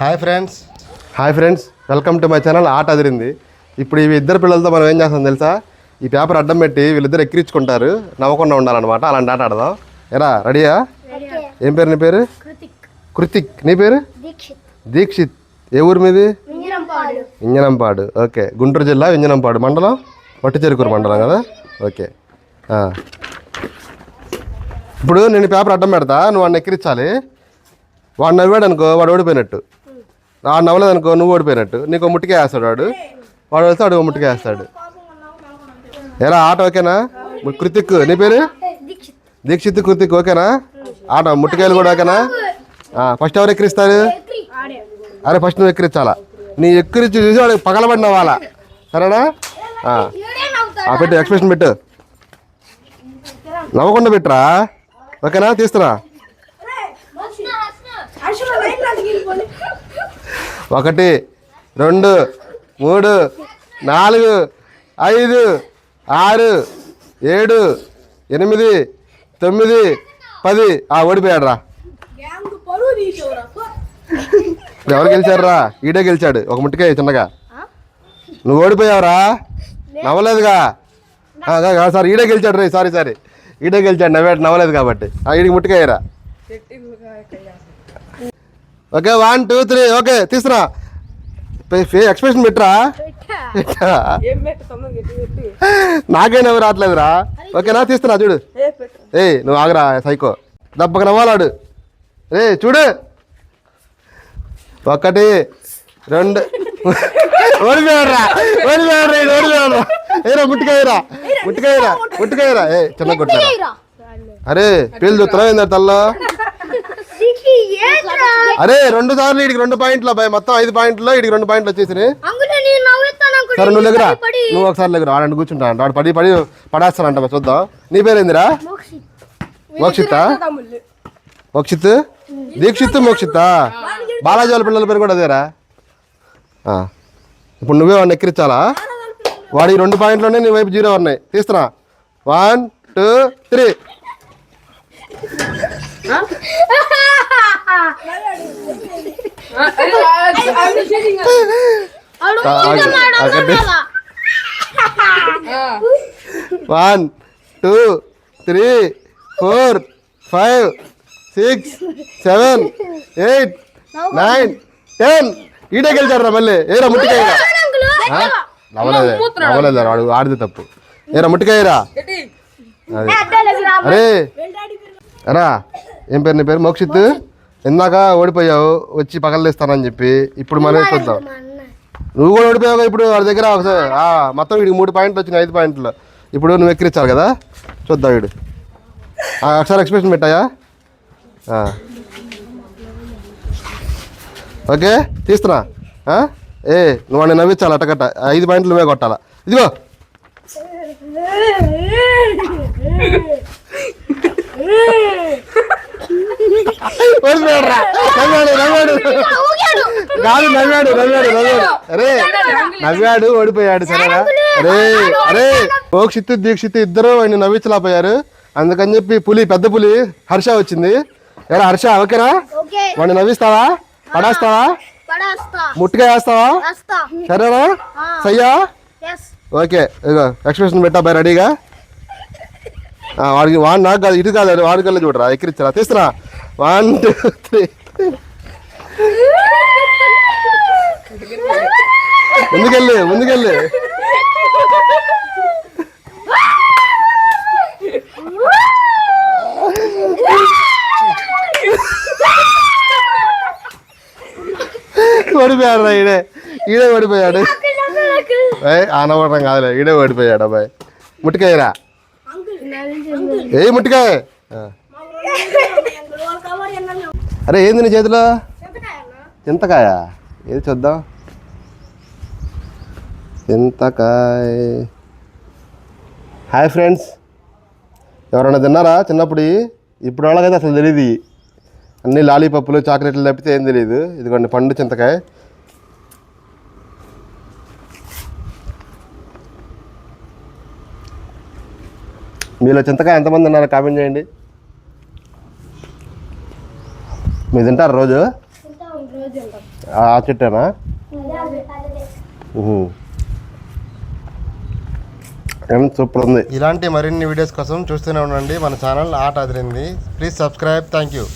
Hi friends. Hi friends welcome to my channel ఆట అదిరింది. ఇప్పుడు ఇవి ఇద్దరు పిల్లలతో మనం ఏం చేస్తాం తెలుసా? ఈ పేపర్ అడ్డం పెట్టి వీళ్ళిద్దరు ఎక్కిరించుకుంటారు నవ్వకుండా ఉండాలన్నమాట. అలాంటి ఆట ఆడదాం. ఎరా రెడీయా? ఏం పేరు నీ పేరు? కృతిక్. నీ పేరు? దీక్షిత్. దీక్షిత్. ఏ ఊరు మీది? ఇంజనంపాడు ఓకే. గుంటూరు జిల్లా ఇంజనంపాడు మండలం? వట్టిచెరుకూరు మండలం కదా? ఓకే. ఇప్పుడు నేను పేపర్ అడ్డం పెడతా నువ్వు వాడిని ఎక్కిరించాలి వాడు నవ్వాడు అనుకో వాడు ఓడిపోయినట్టు. ఆడు నవ్వలేదు అనుకో నువ్వు ఓడిపోయినట్టు. నీకు ముట్టికే వేస్తాడు వాడు వాడు వెళ్తే వాడు ముట్టికే వేస్తాడు. ఎలా? ఆట ఓకేనా? కృతిక్ నీ పేరు? దీక్షిత్ కృతిక్ ఓకేనా? ఆట ముట్టికాయలు కూడా ఓకేనా? ఫస్ట్ ఎవరు ఎక్కిరిస్తారు? అరే ఫస్ట్ నువ్వు ఎక్కిరించాలా నీ ఎక్కిరించి చూసి వాడికి పగలబడిన వాళ్ళ సరేనా? ఆ. పెట్టు ఎక్స్ప్రెషన్ పెట్టు. నవ్వకుండా పెట్టురా? ఓకేనా? తీస్తున్నా. ఒకటి రెండు మూడు నాలుగు ఐదు ఆరు ఏడు ఎనిమిది తొమ్మిది పది. ఆ ఓడిపోయాడు రా ఎవరు గెలిచారురా ఈడే గెలిచాడు. ఒక ముట్టికాయ చిన్నగా. నువ్వు ఓడిపోయావురా? నవ్వలేదుగా? సార్ ఈడే గెలిచాడు రే సారీ సారీ. ఈడే గెలిచాడు నవ్వాడు నవ్వలేదు కాబట్టి. ఆ ఈడికి ముట్టికాయరా okay one two three okay తీసురా. ఎక్స్ప్రెషన్ పెట్టరా? నాకే రావట్లేదురా? ఓకేనా తీస్తున్నా చూడు. ఏ పెట్టు. ఏయ్ నువ్వు ఆగరా సైకో దెబ్బకి నవ్వాలాడు. రే చూడు. ఒకటి రెండు. ఓడిపోయాడురా. ఓడిపోయాడురా ఈడు ఓడిపోయాడు ఏరా ముట్టికాయరా ముట్టికాయరా ముట్టికాయరా ఏ చిన్న కొట్టారా అరే పేలు చూస్తున్నావు ఏందా తల్లో? అరే రెండు సార్లు ఇడికి రెండు పాయింట్లు అబ్బాయి మొత్తం ఐదు పాయింట్లు ఇడికి రెండు పాయింట్లు వచ్చేసినాయి. సరే నువ్వు దగ్గర నువ్వు ఒకసారి దగ్గర ఆడండి కూర్చుంటా అంట. వాడు పడి పడి పడేస్తానంట చూద్దాం. నీ పేరేందిరా? మోక్షిత. తమ్ముళ్ళు? మోక్షిత్? దీక్షిత్ మోక్షిత్ బాలాజీ వాళ్ళ పిల్లల పేరు కూడా అదేరా. ఇప్పుడు నువ్వే వాడిని ఎక్కిరించాలా వాడి రెండు పాయింట్లోనే నీ వైపు జీరో ఉన్నాయి. తీస్తున్నా. వన్ టూ త్రీ ఒకటి one two three four five six seven eight nine ten. ఈడే గెలిచాడు మళ్ళీ. ఏరా ముట్టికాయరా నవ్వలేదు. వాడు ఆడితే తప్పు. ఏరా ముట్టికాయరా అరే ఎరా ఏం పేరు నీ పేరు? మోక్షిత్ ఇందాక ఓడిపోయావు వచ్చి పగలలేస్తానని చెప్పి ఇప్పుడు మనం చూద్దాం. నువ్వు కూడా ఓడిపోయావు ఇప్పుడు వాడి దగ్గర ఒకసారి మొత్తం వీడికి మూడు పాయింట్లు వచ్చినాయి ఐదు పాయింట్లు. ఇప్పుడు నువ్వు ఎక్కిరించాలి కదా? చూద్దాం వీడు. ఒకసారి ఎక్స్ప్రెషన్ పెట్టాయా. ఓకే తీస్తున్నా? ఏ నువ్వు వాడిని నవ్వించాలి అట్టకట్ట ఐదు పాయింట్లు నువ్వే కొట్టాలా. ఇదిగో. నవ్వాడు నవ్వాడు. కాదు నవ్వాడు నవ్వాడు నవ్వాడు. అరే నవ్వాడు ఓడిపోయాడు సరేనా? అరే అరే మోక్షిత్ దీక్షిత్ ఇద్దరు వాడిని నవ్వించలేకపోయారు. అందుకని చెప్పి పులి పెద్ద పులి హర్ష వచ్చింది. ఎరా హర్ష ఓకేనా? ఓకే. వాడిని నవ్విస్తావా? పడేస్తావా? పడేస్తా. ముట్టుగా వేస్తావా? వేస్తా. సరేనా? సయ్యా? ఓకే ఇదిగో ఎక్స్ప్రెషన్ పెట్టా రెడీగా. వాడికి వాడు నాకు కాదు ఇటు కాదు వాడి కల్లా చూడరా ఎక్కిరించరా తీస్తున్నా. వన్ టూ త్రీ ముందుకెళ్ళి ముందుకెళ్ళి. ఓడిపోయాడు ఈడే. ఈడే ఓడిపోయాడు. ఆనవడం కాదులే ఈడే ఓడిపోయాడు అబ్బాయి. ముట్టికాయరా. ఏ ముట్టికాయ. అరే ఏంది నీ చేతిలో? చింతకాయ? ఏది చూద్దాం. చింతకాయ. Hi friends. ఎవరైనా తిన్నారా చిన్నప్పుడు? ఇప్పుడు వాళ్ళకైతే అసలు తెలియదు. అన్ని లాలీపప్పులు చాక్లెట్లు తప్పితే ఏం తెలియదు ఇదిగోండి పండు చింతకాయ. మీలో చింతకాయ ఎంతమంది ఉన్నారో? కామెంట్ చేయండి. మీరు తింటారు రోజు? ఆ చెట్టేనా? సూపర్ ఉంది. ఇలాంటి మరిన్ని వీడియోస్ కోసం చూస్తూనే ఉండండి. మన ఛానల్ ఆట అదిరింది. Please subscribe. Thank you